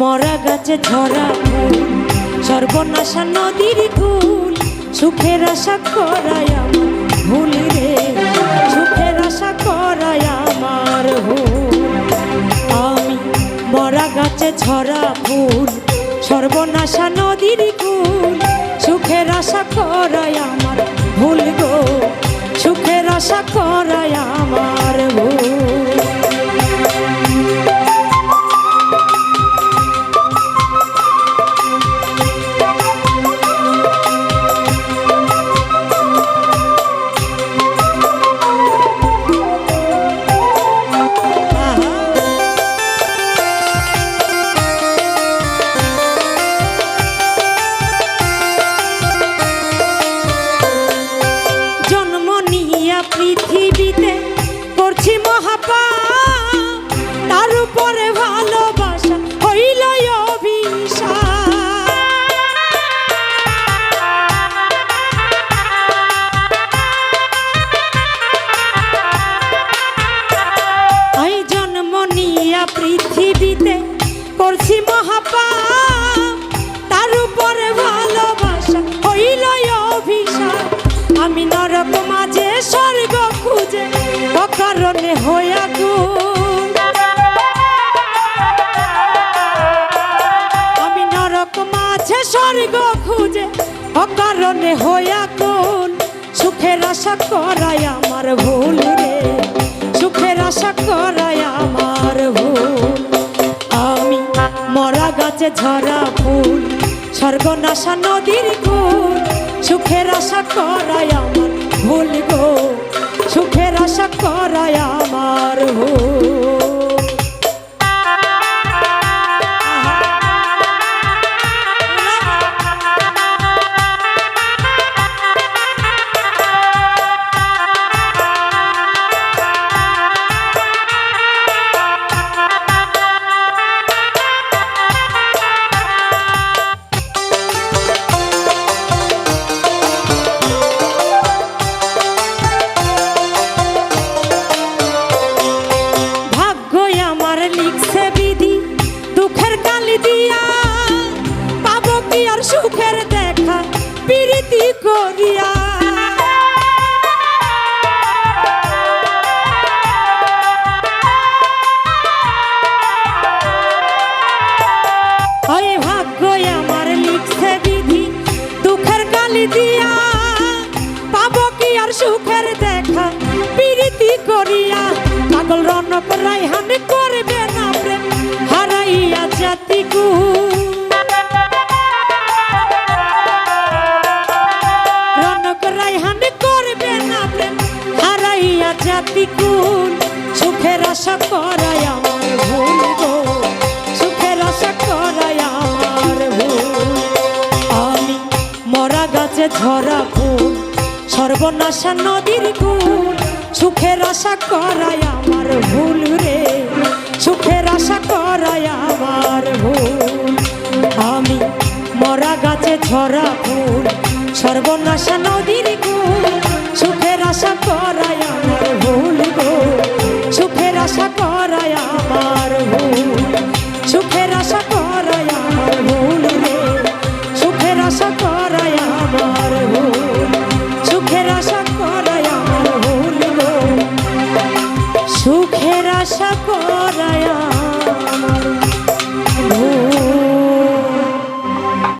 গাছে ঝরা ফুল, সর্বনাশা নদীর কুল সুখের আশা করায় আমার ভুল রে, সুখের আশা করায় আমার ভুল। আমি মরা গাছে ঝরা ফুল, সর্বনাশা নদীর কুল সুখের আশা করায় আমার ভুল গো, সুখের আশা করায় আমার ভুল। পৃথিবীতে করছি মহাপা তার উপরে ভালোবাসা হইল পৃথিবীতে করছি মহাপাপ। তার উপরে ভালোবাসা হইল মাঝে স্বর্গ খুঁজে, অকারণে হইয়া গুণ আমি নরক মাঝে স্বর্গ খুঁজে, অকারণে হইয়া কোন সুখের আশা করাই আমার ভুল রে, সুখের আশা করাই আমার ভুল। আমি মরা গাছে ঝরা ফুল, সর্বনাশা নদীর কুল সুখের আমার ভুল গো সুখের আশা করায় আমার ভুল। কালি দিয়া, পাবো কি আর সুখের দেখা, প্রীতি করিয়া। সুখের দেখা, প্রীতি করিয়া। পাগল রনক রাইহান করবে জাতি রনক রাইহান করবে না প্রেম, হারাইয়া জাতি কুল সুখের আশা করাই আমার ভুল গো, সুখের আশা আমার ভুল। আমি মরা গাছে ফুল, সর্বনাশা নদীর কুল, সুখের আশা আমার ভুল রে, সুখের আশা করাই গাছে